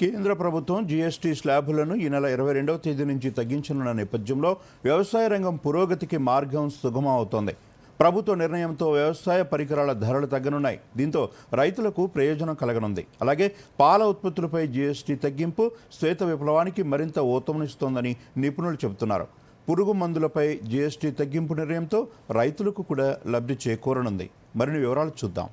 కేంద్ర ప్రభుత్వం జీఎస్టీ స్లాబులను ఈ నెల ఇరవై రెండవ తేదీ నుంచి తగ్గించనున్న నేపథ్యంలో వ్యవసాయ రంగం పురోగతికి మార్గం సుగమం అవుతోంది ప్రభుత్వ నిర్ణయంతో వ్యవసాయ పరికరాల ధరలు తగ్గనున్నాయి. దీంతో రైతులకు ప్రయోజనం కలగనుంది. అలాగే పాల ఉత్పత్తులపై జీఎస్టీ తగ్గింపు శ్వేత విప్లవానికి మరింత ఊతమనిస్తోందని నిపుణులు చెబుతున్నారు. పురుగు మందులపై జీఎస్టీ తగ్గింపు నిర్ణయంతో రైతులకు కూడా లబ్ధి చేకూరనుంది. మరిన్ని వివరాలు చూద్దాం.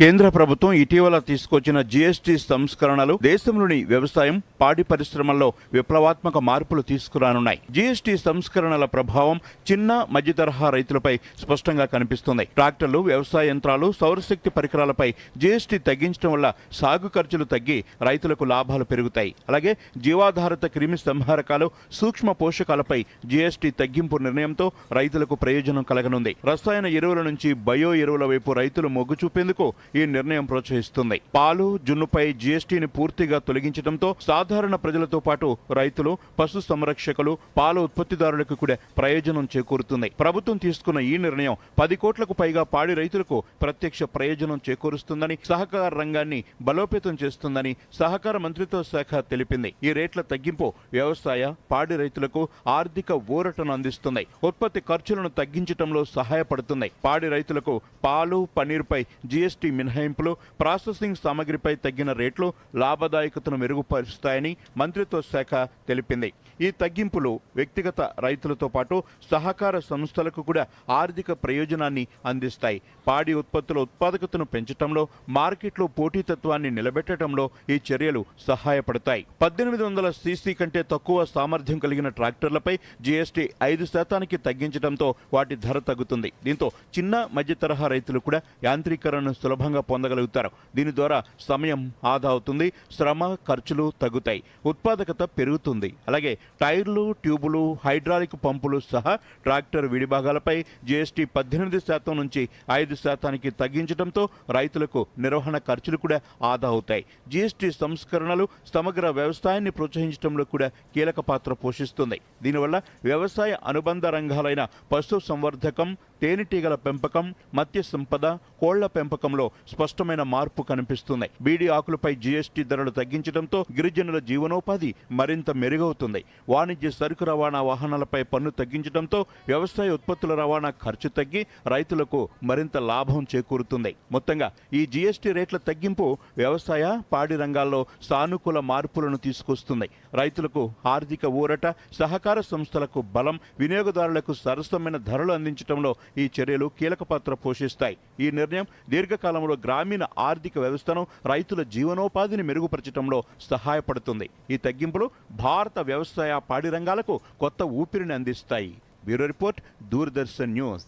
కేంద్ర ప్రభుత్వం ఇటీవల తీసుకొచ్చిన జీఎస్టీ సంస్కరణలు దేశంలోని వ్యవసాయం పాడి పరిశ్రమల్లో విప్లవాత్మక మార్పులు తీసుకురానున్నాయి. జీఎస్టీ సంస్కరణల ప్రభావం చిన్న మధ్య తరహా రైతులపై స్పష్టంగా కనిపిస్తుంది. ట్రాక్టర్లు వ్యవసాయ యంత్రాలు సౌరశక్తి పరికరాలపై జీఎస్టీ తగ్గించడం వల్ల సాగు ఖర్చులు తగ్గి రైతులకు లాభాలు పెరుగుతాయి. అలాగే జీవాధారిత క్రిమి సంహారకాలు సూక్ష్మ పోషకాలపై జీఎస్టీ తగ్గింపు నిర్ణయంతో రైతులకు ప్రయోజనం కలగనుంది. రసాయన ఎరువుల నుంచి బయో ఎరువుల వైపు రైతులు మొగ్గు చూపేందుకు ఈ నిర్ణయం ప్రోత్సహిస్తుంది. పాలు జున్నుపై జీఎస్టీని పూర్తిగా తొలగించడంతో సాధారణ ప్రజలతో పాటు రైతులు పశు సంరక్షకులు పాల ఉత్పత్తిదారులకు కూడా ప్రయోజనం చేకూరుతుంది. ప్రభుత్వం తీసుకున్న ఈ నిర్ణయం పది కోట్లకు పైగా పాడి రైతులకు ప్రత్యక్ష ప్రయోజనం చేకూరుస్తుందని సహకార రంగాన్ని బలోపేతం చేస్తుందని సహకార మంత్రిత్వ శాఖ తెలిపింది. ఈ రేట్ల తగ్గింపు వ్యవసాయ పాడి రైతులకు ఆర్థిక ఊరటను అందిస్తుంది. ఉత్పత్తి ఖర్చులను తగ్గించడంలో సహాయపడుతుంది. పాడి రైతులకు పాలు పన్నీరుపై జీఎస్టీ మినహాయింపులు ప్రాసెసింగ్ సామగ్రిపై తగ్గిన రేట్లు లాభదాయకతను మెరుగుపరుస్తాయని మంత్రిత్వ శాఖ తెలిపింది. ఈ తగ్గింపులు వ్యక్తిగత రైతులతో పాటు సహకార సంస్థలకు కూడా ఆర్థిక ప్రయోజనాన్ని అందిస్తాయి. పాడి ఉత్పత్తుల ఉత్పాదకతను పెంచడంలో మార్కెట్లో పోటీతత్వాన్ని నిలబెట్టడంలో ఈ చర్యలు సహాయపడతాయి. పద్దెనిమిది వందల సీసీ కంటే తక్కువ సామర్థ్యం కలిగిన ట్రాక్టర్లపై జీఎస్టీ ఐదు శాతానికి తగ్గించడంతో వాటి ధర తగ్గుతుంది. దీంతో చిన్న మధ్య తరహా రైతులు కూడా యాంత్రీకరణను సులభంగా పొందగలుగుతారు. దీని ద్వారా సమయం ఆదా అవుతుంది శ్రమ ఖర్చులు తగ్గుతాయి ఉత్పాదకత పెరుగుతుంది. అలాగే టైర్లు ట్యూబులు హైడ్రాలిక్ పంపులు సహా ట్రాక్టర్ విడిభాగాలపై జీఎస్టీ పద్దెనిమిది శాతం నుంచి ఐదు శాతానికి తగ్గించడంతో రైతులకు నిర్వహణ ఖర్చులు కూడా ఆదా అవుతాయి. జీఎస్టీ సంస్కరణలు సమగ్ర వ్యవసాయాన్ని ప్రోత్సహించడంలో కూడా కీలక పాత్ర పోషిస్తుంది. దీనివల్ల వ్యవసాయ అనుబంధ రంగాలైన పశు సంవర్ధకం తేనెటీగల పెంపకం మత్స్య సంపద కోళ్ళ పెంపకంలో స్పష్టమైన మార్పు కనిపిస్తుంది బీడీ ఆకులపై జీఎస్టీ ధరలు తగ్గించడంతో గిరిజనుల జీవనోపాధి మరింత మెరుగవుతుంది. వాణిజ్య సరుకు రవాణా వాహనాలపై పన్ను తగ్గించడంతో వ్యవసాయ ఉత్పత్తుల రవాణా ఖర్చు తగ్గి రైతులకు మరింత లాభం చేకూరుతుంది. మొత్తంగా ఈ జీఎస్టీ రేట్ల తగ్గింపు వ్యవసాయ పాడి రంగాల్లో సానుకూల మార్పులను తీసుకొస్తుంది రైతులకు ఆర్థిక ఊరట సహకార సంస్థలకు బలం వినియోగదారులకు సరసమైన ధరలు అందించడంలో ఈ చర్యలు కీలక పాత్ర పోషిస్తాయి. ఈ నిర్ణయం దీర్ఘకాలంలో గ్రామీణ ఆర్థిక వ్యవస్థను రైతుల జీవనోపాధిని మెరుగుపరచడంలో సహాయపడుతుంది. ఈ తగ్గింపులు భారత వ్యవసాయ పాడి రంగాలకు కొత్త ఊపిరిని అందిస్తాయి. Bureau report Doordarshan news.